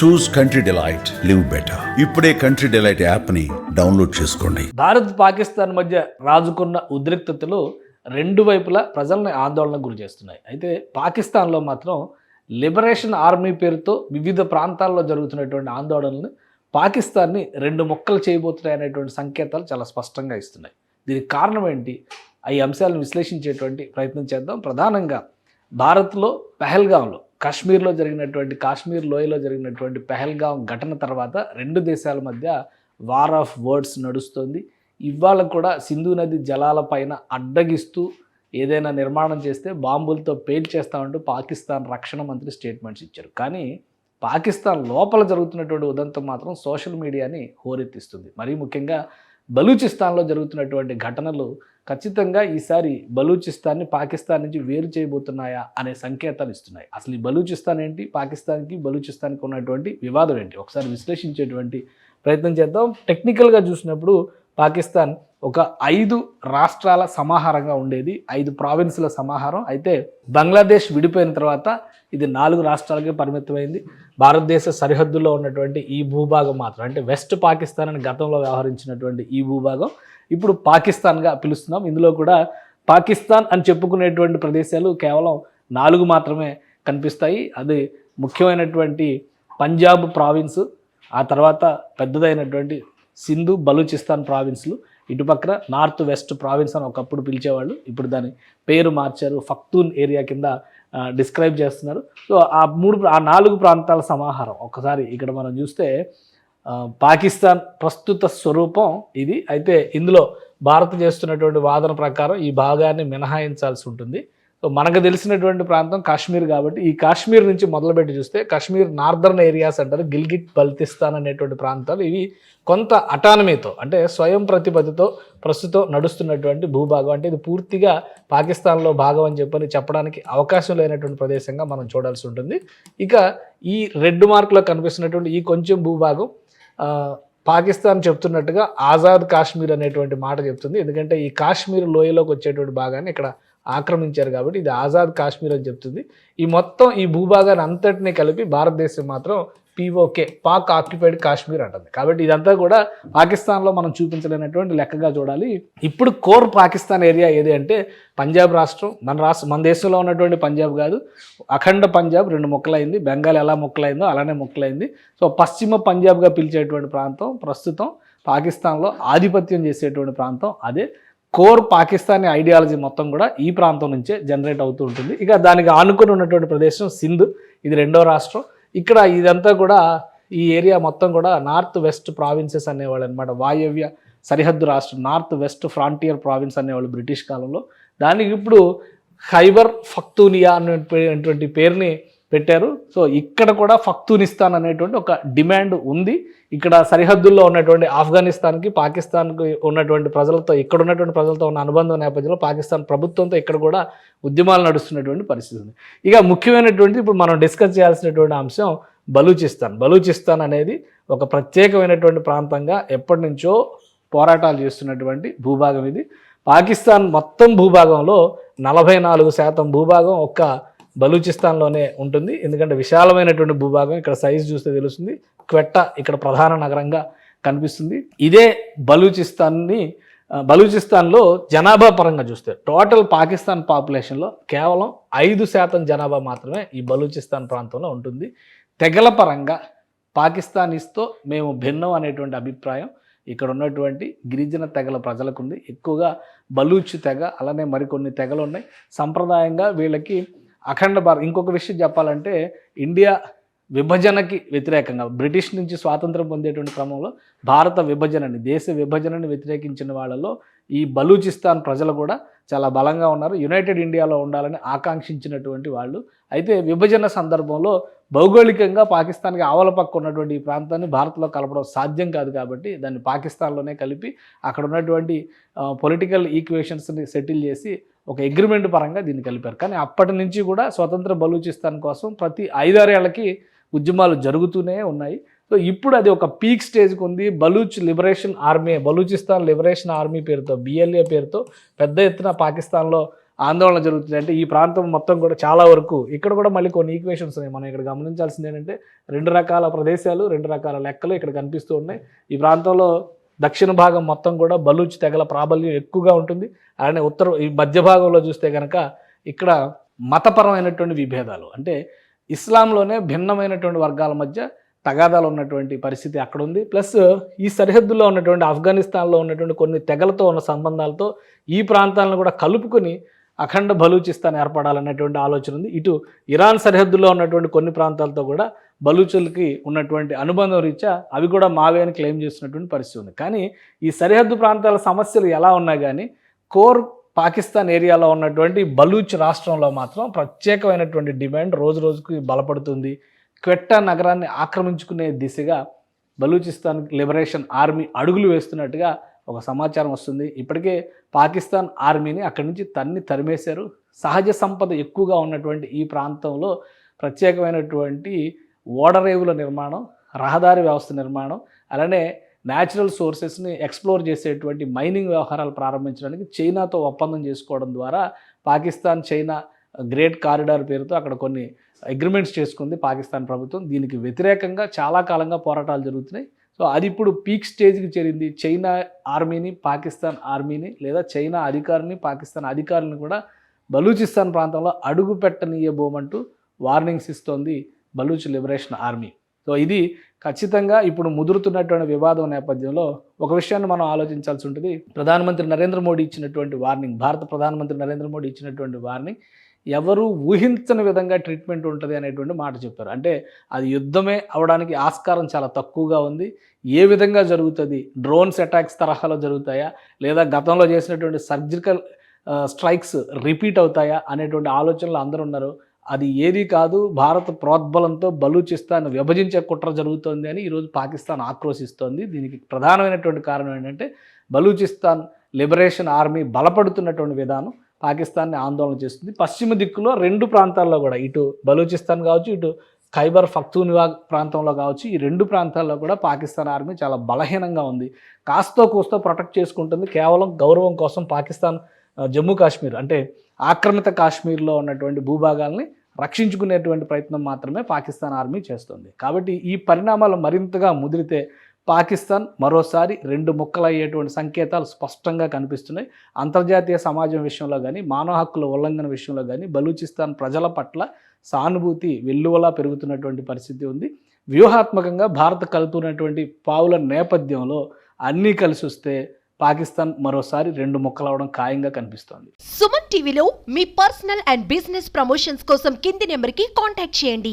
Choose country delight live better ఇప్పుడే country delight యాప్ని download చేసుకోండి. భారత్ పాకిస్తాన్ మధ్య రాజుకున్న ఉద్రిక్తతలు రెండు వైపులా ప్రజల్ని ఆందోళనకు గురి చేస్తున్నాయి. అయితే పాకిస్తాన్లో మాత్రం లిబరేషన్ ఆర్మీ పేరుతో వివిధ ప్రాంతాల్లో జరుగుతున్నటువంటి ఆందోళనలు పాకిస్తాన్ని రెండు మొక్కలు చేయబోతున్నాయి అనేటువంటి సంకేతాలు చాలా స్పష్టంగా ఇస్తున్నాయి. దీనికి కారణం ఏంటి? ఈ అంశాలను విశ్లేషించేటువంటి ప్రయత్నం చేద్దాం. ప్రధానంగా భారత్లో పెహల్గాంలో కాశ్మీర్లో జరిగినటువంటి కాశ్మీర్ లోయలో జరిగినటువంటి పెహల్గాం ఘటన తర్వాత రెండు దేశాల మధ్య వార్ ఆఫ్ వర్డ్స్ నడుస్తోంది. ఇవాళ కూడా సింధు నది జలాలపైన అడ్డగిస్తూ ఏదైనా నిర్మాణం చేస్తే బాంబులతో పేల్చేస్తామంటూ పాకిస్తాన్ రక్షణ మంత్రి స్టేట్మెంట్స్ ఇచ్చారు. కానీ పాకిస్తాన్ లోపల జరుగుతున్నటువంటి ఉదంతం మాత్రం సోషల్ మీడియాని హోరెత్తిస్తుంది. మరీ ముఖ్యంగా బలూచిస్తాన్లో జరుగుతున్నటువంటి ఘటనలు ఖచ్చితంగా ఈసారి బలూచిస్తాన్ని పాకిస్తాన్ నుంచి వేరు చేయబోతున్నాయా అనే సంకేతాలు ఇస్తున్నాయి. అసలు ఈ బలూచిస్తాన్ ఏంటి? పాకిస్తాన్కి బలూచిస్తాన్కి ఉన్నటువంటి వివాదం ఏంటి? ఒకసారి విశ్లేషించేటువంటి ప్రయత్నం చేద్దాం. టెక్నికల్గా చూసినప్పుడు పాకిస్తాన్ ఒక ఐదు రాష్ట్రాల సమాహారంగా ఉండేది ఐదు ప్రావిన్స్ల సమాహారం. అయితే బంగ్లాదేశ్ విడిపోయిన తర్వాత ఇది నాలుగు రాష్ట్రాలకే పరిమితమైంది. భారతదేశ సరిహద్దుల్లో ఉన్నటువంటి ఈ భూభాగం మాత్రం అంటే వెస్ట్ పాకిస్తాన్ అని గతంలో వ్యవహరించినటువంటి ఈ భూభాగం ఇప్పుడు పాకిస్తాన్గా పిలుస్తున్నాం. ఇందులో కూడా పాకిస్తాన్ అని చెప్పుకునేటువంటి ప్రదేశాలు కేవలం నాలుగు మాత్రమే కనిపిస్తాయి. అది ముఖ్యమైనటువంటి పంజాబ్ ప్రావిన్స్ ఆ తర్వాత పెద్దదైనటువంటి సింధు బలూచిస్తాన్ ప్రావిన్స్లు. ఇటుపక్కన నార్త్ వెస్ట్ ప్రావిన్స్ అని ఒకప్పుడు పిలిచేవాళ్ళు. ఇప్పుడు దాని పేరు మార్చారు ఫక్తూన్ ఏరియా కింద డిస్క్రైబ్ చేస్తున్నారు. సో ఆ మూడు ఆ నాలుగు ప్రాంతాల సమాహారం ఒకసారి ఇక్కడ మనం చూస్తే పాకిస్తాన్ ప్రస్తుత స్వరూపం ఇది. అయితే ఇందులో భారత్ చేస్తున్నటువంటి వాదన ప్రకారం ఈ భాగాన్ని మినహాయించాల్సి ఉంటుంది. సో మనకు తెలిసినటువంటి ప్రాంతం కాశ్మీర్ కాబట్టి ఈ కాశ్మీర్ నుంచి మొదలుపెట్టి చూస్తే కాశ్మీర్ నార్దర్న్ ఏరియాస్ అంటారు గిల్గిట్ బల్తిస్తాన్ అనేటువంటి ప్రాంతాలు ఇవి కొంత అటానమీతో అంటే స్వయం ప్రతిపత్తితో ప్రస్తుతం నడుస్తున్నటువంటి భూభాగం. అంటే ఇది పూర్తిగా పాకిస్తాన్లో భాగం అని చెప్పని చెప్పడానికి అవకాశం లేనటువంటి ప్రదేశంగా మనం చూడాల్సి ఉంటుంది. ఇక ఈ రెడ్ మార్క్లో కనిపిస్తున్నటువంటి ఈ కొంచెం భూభాగం పాకిస్తాన్ చెప్తున్నట్టుగా ఆజాద్ కాశ్మీర్ అనేటువంటి మాట చెప్తుంది. ఎందుకంటే ఈ కాశ్మీర్ లోయలోకి వచ్చేటువంటి భాగాన్ని ఇక్కడ ఆక్రమించారు కాబట్టి ఇది ఆజాద్ కాశ్మీర్ అని చెప్తుంది. ఈ మొత్తం ఈ భూభాగాన్ని అంతటినీ కలిపి భారతదేశం మాత్రం పీఓకే పాక్ ఆక్యుపైడ్ కాశ్మీర్ అంటుంది. కాబట్టి ఇదంతా కూడా పాకిస్తాన్లో మనం చూపించలేనటువంటి లెక్కగా చూడాలి. ఇప్పుడు కోర్ పాకిస్తాన్ ఏరియా ఏది అంటే పంజాబ్ రాష్ట్రం. మన రాష్ట్రం మన దేశంలో ఉన్నటువంటి పంజాబ్ కాదు. అఖండ పంజాబ్ రెండు ముక్కలైంది. బెంగాల్ ఎలా ముక్కలైందో అలానే ముక్కలైంది. సో పశ్చిమ పంజాబ్గా పిలిచేటువంటి ప్రాంతం ప్రస్తుతం పాకిస్తాన్లో ఆధిపత్యం చేసేటువంటి ప్రాంతం. అదే కోర్ పాకిస్తానీ ఐడియాలజీ మొత్తం కూడా ఈ ప్రాంతం నుంచే జనరేట్ అవుతూ ఉంటుంది. ఇక దానికి ఆనుకుని ఉన్నటువంటి ప్రదేశం సింధ్. ఇది రెండో రాష్ట్రం. ఇక్కడ ఇదంతా కూడా ఈ ఏరియా మొత్తం కూడా నార్త్ వెస్ట్ ప్రావిన్సెస్ అనేవాళ్ళు అనమాట వాయవ్య సరిహద్దు రాష్ట్రం నార్త్ వెస్ట్ ఫ్రాంటియర్ ప్రావిన్స్ అనేవాళ్ళు బ్రిటిష్ కాలంలో. దానికి ఇప్పుడు ఖైబర్ ఫక్తూనియా అనేటువంటి పేరుని పెట్టారు. సో ఇక్కడ కూడా ఫక్తూనిస్తాన్ అనేటువంటి ఒక డిమాండ్ ఉంది. ఇక్కడ సరిహద్దుల్లో ఉన్నటువంటి ఆఫ్ఘనిస్తాన్కి పాకిస్తాన్కి ఉన్నటువంటి ప్రజలతో ఇక్కడ ఉన్నటువంటి ప్రజలతో ఉన్న అనుబంధం నేపథ్యంలో పాకిస్తాన్ ప్రభుత్వంతో ఇక్కడ కూడా ఉద్యమాలు నడుస్తున్నటువంటి పరిస్థితి ఉంది. ఇక ముఖ్యమైనటువంటి ఇప్పుడు మనం డిస్కస్ చేయాల్సినటువంటి అంశం బలూచిస్తాన్. బలూచిస్తాన్ అనేది ఒక ప్రత్యేకమైనటువంటి ప్రాంతంగా ఎప్పటి నుంచో పోరాటాలు చేస్తున్నటువంటి భూభాగం ఇది. పాకిస్తాన్ మొత్తం భూభాగంలో నలభై నాలుగు శాతం భూభాగం ఒక్క బలూచిస్తాన్లోనే ఉంటుంది. ఎందుకంటే విశాలమైనటువంటి భూభాగం ఇక్కడ సైజ్ చూస్తే తెలుస్తుంది. క్వెట్ట ఇక్కడ ప్రధాన నగరంగా కనిపిస్తుంది. ఇదే బలూచిస్తాన్ని బలూచిస్తాన్లో జనాభా పరంగా చూస్తే టోటల్ పాకిస్తాన్ పాపులేషన్లో కేవలం ఐదు శాతం జనాభా మాత్రమే ఈ బలూచిస్తాన్ ప్రాంతంలో ఉంటుంది. తెగల పరంగా పాకిస్తానీస్తో మేము భిన్నం అనేటువంటి అభిప్రాయం ఇక్కడ ఉన్నటువంటి గిరిజన తెగల ప్రజలకు ఉంది ఎక్కువగా బలూచ్ తెగ అలానే మరికొన్ని తెగలు ఉన్నాయి. సంప్రదాయంగా వీళ్ళకి అఖండ భారత్. ఇంకొక విషయం చెప్పాలంటే ఇండియా విభజనకి వ్యతిరేకంగా బ్రిటిష్ నుంచి స్వాతంత్రం పొందేటువంటి క్రమంలో భారత విభజనని దేశ విభజనని వ్యతిరేకించిన వాళ్ళలో ఈ బలూచిస్తాన్ ప్రజలు కూడా చాలా బలంగా ఉన్నారు. యునైటెడ్ ఇండియాలో ఉండాలని ఆకాంక్షించినటువంటి వాళ్ళు. అయితే విభజన సందర్భంలో భౌగోళికంగా పాకిస్తాన్కి ఆవల పక్క ఉన్నటువంటి ఈ ప్రాంతాన్ని భారత్లో కలపడం సాధ్యం కాదు కాబట్టి దాన్ని పాకిస్తాన్లోనే కలిపి అక్కడ ఉన్నటువంటి పొలిటికల్ ఈక్వేషన్స్ని సెటిల్ చేసి ఒక అగ్రిమెంట్ పరంగా దీన్ని కలిపారు. కానీ అప్పటి నుంచి కూడా స్వతంత్ర బలూచిస్తాన్ కోసం ప్రతి ఐదారేళ్ళకి ఉద్యమాలు జరుగుతూనే ఉన్నాయి. సో ఇప్పుడు అది ఒక పీక్ స్టేజ్కి ఉంది. Baloch liberation army Balochistan liberation army పేరుతో బిఎల్ఏ పేరుతో పెద్ద ఎత్తున పాకిస్తాన్లో ఆందోళన జరుగుతుంది. అంటే ఈ ప్రాంతం మొత్తం కూడా చాలా వరకు ఇక్కడ కూడా మళ్ళీ కొన్ని ఈక్వేషన్స్ ఉన్నాయి. మనం ఇక్కడ గమనించాల్సింది ఏంటంటే రెండు రకాల ప్రదేశాలు రెండు రకాల లెక్కలు ఇక్కడ కనిపిస్తూ ఉన్నాయి. ఈ ప్రాంతంలో దక్షిణ భాగం మొత్తం కూడా బలూచ్ తెగల ప్రాబల్యం ఎక్కువగా ఉంటుంది. అలానే ఉత్తర ఈ మధ్య భాగంలో చూస్తే కనుక ఇక్కడ మతపరమైనటువంటి విభేదాలు. అంటే ఇస్లాంలోనే భిన్నమైనటువంటి వర్గాల మధ్య తగాదాలు ఉన్నటువంటి పరిస్థితి అక్కడ ఉంది ప్లస్ ఈ సరిహద్దులో ఉన్నటువంటి ఆఫ్ఘనిస్తాన్లో ఉన్నటువంటి కొన్ని తెగలతో ఉన్న సంబంధాలతో ఈ ప్రాంతాలను కూడా కలుపుకొని అఖండ బలూచిస్తాన్ ఏర్పడాలన్నటువంటి ఆలోచన ఉంది. ఇటు ఇరాన్ సరిహద్దులో ఉన్నటువంటి కొన్ని ప్రాంతాలతో కూడా బలూచులకి ఉన్నటువంటి అనుబంధం రీత్యా అవి కూడా మావే అని క్లెయిమ్ చేస్తున్నటువంటి పరిస్థితి ఉంది. కానీ ఈ సరిహద్దు ప్రాంతాల సమస్యలు ఎలా ఉన్నా కానీ కోర్ పాకిస్తాన్ ఏరియాలో ఉన్నటువంటి బలూచ్ రాష్ట్రంలో మాత్రం ప్రత్యేకమైనటువంటి డిమాండ్ రోజు రోజుకి బలపడుతుంది. క్వెట్టా నగరాన్ని ఆక్రమించుకునే దిశగా బలూచిస్తాన్ లిబరేషన్ ఆర్మీ అడుగులు వేస్తున్నట్టుగా ఒక సమాచారం వస్తుంది. ఇప్పటికే పాకిస్తాన్ ఆర్మీని అక్కడి నుంచి తన్ని తరిమేశారు. సహజ సంపద ఎక్కువగా ఉన్నటువంటి ఈ ప్రాంతంలో ప్రత్యేకమైనటువంటి ఓడరేవుల నిర్మాణం రహదారి వ్యవస్థ నిర్మాణం అలానే న్యాచురల్ సోర్సెస్ని ఎక్స్ప్లోర్ చేసేటువంటి మైనింగ్ వ్యవహారాలు ప్రారంభించడానికి చైనాతో ఒప్పందం చేసుకోవడం ద్వారా పాకిస్తాన్ చైనా గ్రేట్ కారిడార్ పేరుతో అక్కడ కొన్ని అగ్రిమెంట్స్ చేసుకుంది పాకిస్తాన్ ప్రభుత్వం. దీనికి వ్యతిరేకంగా చాలా కాలంగా పోరాటాలు జరుగుతున్నాయి. సో అది ఇప్పుడు పీక్ స్టేజ్కి చేరింది. చైనా ఆర్మీని పాకిస్తాన్ ఆర్మీని లేదా చైనా అధికారిని పాకిస్తాన్ అధికారులను కూడా బలూచిస్తాన్ ప్రాంతంలో అడుగు పెట్టనీయబోమంటూ వార్నింగ్స్ ఇస్తోంది బలూచ్ లిబరేషన్ ఆర్మీ. సో ఇది ఖచ్చితంగా ఇప్పుడు ముదురుతున్నటువంటి వివాదం నేపథ్యంలో ఒక విషయాన్ని మనం ఆలోచించాల్సి ఉంటుంది. ప్రధానమంత్రి నరేంద్ర మోడీ ఇచ్చినటువంటి వార్నింగ్ భారత ప్రధానమంత్రి నరేంద్ర మోడీ ఇచ్చినటువంటి వార్నింగ్ ఎవరు ఊహించని విధంగా ట్రీట్మెంట్ ఉంటుంది అనేటువంటి మాట చెప్పారు. అంటే అది యుద్ధమే అవడానికి ఆస్కారం చాలా తక్కువగా ఉంది. ఏ విధంగా జరుగుతుంది? డ్రోన్స్ అటాక్స్ తరహాలో జరుగుతాయా? లేదా గతంలో చేసినటువంటి సర్జికల్ స్ట్రైక్స్ రిపీట్ అవుతాయా? అనేటువంటి ఆలోచనలు అందరూ ఉన్నారు. అది ఏది కాదు భారత ప్రోద్బలంతో బలూచిస్తాన్ విభజించే కుట్ర జరుగుతోంది అని ఈరోజు పాకిస్తాన్ ఆక్రోశిస్తోంది. దీనికి ప్రధానమైనటువంటి కారణం ఏంటంటే బలూచిస్తాన్ లిబరేషన్ ఆర్మీ బలపడుతున్నటువంటి విధానం పాకిస్తాన్ని ఆందోళన చేస్తుంది. పశ్చిమ దిక్కులో రెండు ప్రాంతాల్లో కూడా ఇటు బలూచిస్తాన్ కావచ్చు ఇటు ఖైబర్ ఫక్తూనివాగ్ ప్రాంతంలో కావచ్చు ఈ రెండు ప్రాంతాల్లో కూడా పాకిస్తాన్ ఆర్మీ చాలా బలహీనంగా ఉంది. కాస్తో కూస్తో ప్రొటెక్ట్ చేసుకుంటుంది. కేవలం గౌరవం కోసం పాకిస్తాన్ జమ్మూ కాశ్మీర్ అంటే ఆక్రమిత కాశ్మీర్లో ఉన్నటువంటి భూభాగాల్ని రక్షించుకునేటువంటి ప్రయత్నం మాత్రమే పాకిస్తాన్ ఆర్మీ చేస్తుంది. కాబట్టి ఈ పరిణామాలు మరింతగా ముదిరితే పాకిస్తాన్ మరోసారి రెండు ముక్కలయ్యేటువంటి సంకేతాలు స్పష్టంగా కనిపిస్తున్నాయి. అంతర్జాతీయ సమాజం విషయంలో కానీ మానవ హక్కుల ఉల్లంఘన విషయంలో కానీ బలూచిస్తాన్ ప్రజల పట్ల సానుభూతి వెల్లువలా పెరుగుతున్నటువంటి పరిస్థితి ఉంది. వ్యూహాత్మకంగా భారత్ కలుపుతున్నటువంటి పావుల నేపథ్యంలో అన్నీ కలిసి వస్తే పాకిస్తాన్ మరోసారి రెండు ముక్కలవడం ఖాయంగా కనిపిస్తోంది. సుమన్ టీవీలో మీ పర్సనల్ అండ్ బిజినెస్ ప్రమోషన్స్ కోసం కింది నెంబర్కి కాంటాక్ట్ చేయండి.